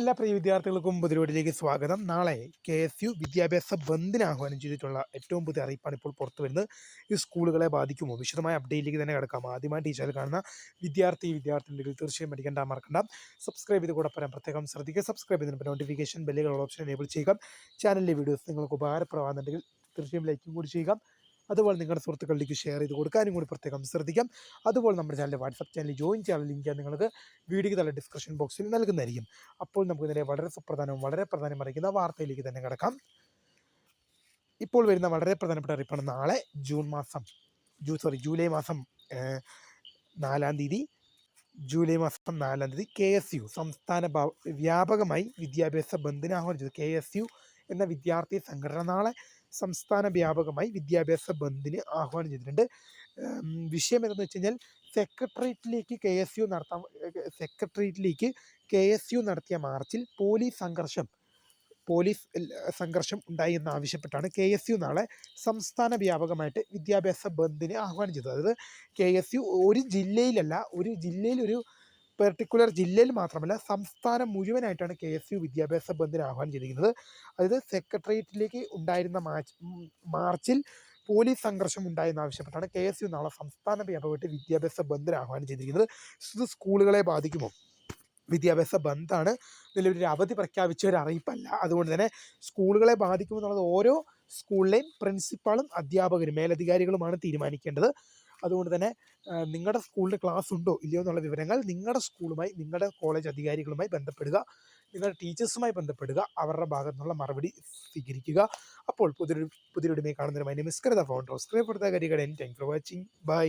എല്ലാ പ്രിയ വിദ്യാർത്ഥികൾക്കും പുതിരോടിലേക്ക് സ്വാഗതം. നാളെ കെ എസ് യു വിദ്യാഭ്യാസ ബന്ദിന് ആഹ്വാനം ചെയ്തിട്ടുള്ള ഏറ്റവും പുതിയ അറിയിപ്പാണ് ഇപ്പോൾ പുറത്തു വരുന്നത്. ഈ സ്കൂളുകളെ ബാധിക്കുമോ? വിശദമായ അപ്ഡേറ്റിലേക്ക് തന്നെ കിടക്കാം. ആദ്യമായി ടീച്ചറിൽ കാണുന്ന വിദ്യാർത്ഥി വിദ്യാർത്ഥിനികൾ തീർച്ചയായും പഠിക്കേണ്ട മറക്കണ്ട. സബ്സ്ക്രൈബ് ചെയ്ത് കൂടെ പറയാൻ പ്രത്യേകം ശ്രദ്ധിക്കുക. സബ്സ്ക്രൈബ് ചെയ്തിട്ട് നോട്ടിഫിക്കേഷൻ ബെല്ലുകൾ ഓപ്ഷൻ എനേബിൾ ചെയ്യുക. ചാനലിലെ വീഡിയോസ് നിങ്ങൾക്ക് ഉപകാരപ്രദമാകുന്നുണ്ടെങ്കിൽ തീർച്ചയായും ലൈക്കും കൂടി ചെയ്യുക. അതുപോലെ നിങ്ങളുടെ സുഹൃത്തുക്കളിലേക്ക് ഷെയർ ചെയ്ത് കൊടുക്കാനും കൂടി പ്രത്യേകം ശ്രദ്ധിക്കാം. അതുപോലെ നമ്മുടെ ചാനലിലെ വാട്സപ്പ് ചാനലിൽ ജോയിൻ ചെയ്യാൻ ലിങ്ക് നിങ്ങൾക്ക് വീഡിയോയ്ക്ക് തല ഡിസ്ക്രിപ്ഷൻ ബോക്സിൽ നൽകുന്നതായിരിക്കും. അപ്പോൾ നമുക്ക് ഇതിനെ വളരെ സുപ്രധാനവും വളരെ പ്രധാനം അറിയിക്കുന്ന വാർത്തയിലേക്ക് തന്നെ കിടക്കാം. ഇപ്പോൾ വരുന്ന വളരെ പ്രധാനപ്പെട്ട അറിയിപ്പാണ് നാളെ ജൂൺ മാസം ജൂ സോറി ജൂലൈ മാസം നാലാം തീയതി ജൂലൈ മാസം നാലാം തീയതി കെ എസ് യു സംസ്ഥാന വ്യാപകമായി വിദ്യാഭ്യാസ ബന്ദിന് ആഹ്വാനം ചെയ്തു കെ എസ് യു എന്ന വിദ്യാർത്ഥി സംഘടന നാളെ സംസ്ഥാന വ്യാപകമായി വിദ്യാഭ്യാസ ബന്ദിന് ആഹ്വാനം ചെയ്തിട്ടുണ്ട്. വിഷയം എന്തെന്ന് വെച്ച് കഴിഞ്ഞാൽ സെക്രട്ടേറിയറ്റിലേക്ക് കെ എസ് യു നടത്താൻ സെക്രട്ടേറിയറ്റിലേക്ക് കെ എസ് യു നടത്തിയ മാർച്ചിൽ പോലീസ് സംഘർഷം പോലീസ് സംഘർഷം ഉണ്ടായി എന്നാവശ്യപ്പെട്ടാണ് കെ എസ് യു നാളെ സംസ്ഥാന വ്യാപകമായിട്ട് വിദ്യാഭ്യാസ ബന്ദിന് ആഹ്വാനം ചെയ്തത്. അതായത് കെ എസ് യു ഒരു ജില്ലയിലല്ല ഒരു ജില്ലയിൽ ഒരു പെർട്ടിക്കുലർ ജില്ലയിൽ മാത്രമല്ല സംസ്ഥാനം മുഴുവനായിട്ടാണ് കെ എസ് യു വിദ്യാഭ്യാസ ബന്ദിന് ആഹ്വാനം ചെയ്തിരിക്കുന്നത് അതായത് സെക്രട്ടേറിയറ്റിലേക്ക് ഉണ്ടായിരുന്ന മാർച്ചിൽ പോലീസ് സംഘർഷം ഉണ്ടായെന്ന് ആവശ്യപ്പെട്ടാണ് കെ എസ് യു നാളെ സംസ്ഥാന വ്യാപകമായിട്ട് വിദ്യാഭ്യാസ ബന്ദിന് ആഹ്വാനം ചെയ്തിരിക്കുന്നത് ഇത് സ്കൂളുകളെ ബാധിക്കുമോ? വിദ്യാഭ്യാസ ബന്ധാണ് നിലവിലൊരു അവധി പ്രഖ്യാപിച്ച ഒരു അറിയിപ്പല്ല. അതുകൊണ്ട് തന്നെ സ്കൂളുകളെ ബാധിക്കുമെന്നുള്ളത് ഓരോ സ്കൂളിലെയും പ്രിൻസിപ്പാളും അധ്യാപകരും മേലധികാരികളുമാണ് തീരുമാനിക്കേണ്ടത്. അതുകൊണ്ട് തന്നെ നിങ്ങളുടെ സ്കൂളിൽ ക്ലാസ് ഉണ്ടോ ഇല്ലയോ എന്നുള്ള വിവരങ്ങൾ നിങ്ങളുടെ സ്കൂളുമായി നിങ്ങളുടെ കോളേജ് അധികാരികളുമായി ബന്ധപ്പെടുക നിങ്ങളുടെ ടീച്ചേഴ്സുമായി ബന്ധപ്പെടുക അവരുടെ ഭാഗത്തു നിന്നുള്ള മറുപടി സ്വീകരിക്കുക. അപ്പോൾ പുതിയൊരു പുതിയൊരു കാണുന്നതിന് മൈ നെയിം ഇസ് കരുത ഫൗണ്ടർ സബ്സ്ക്രൈബ് കൊടുത്ത താങ്ക് ഫോർ വാച്ചിങ് ബൈ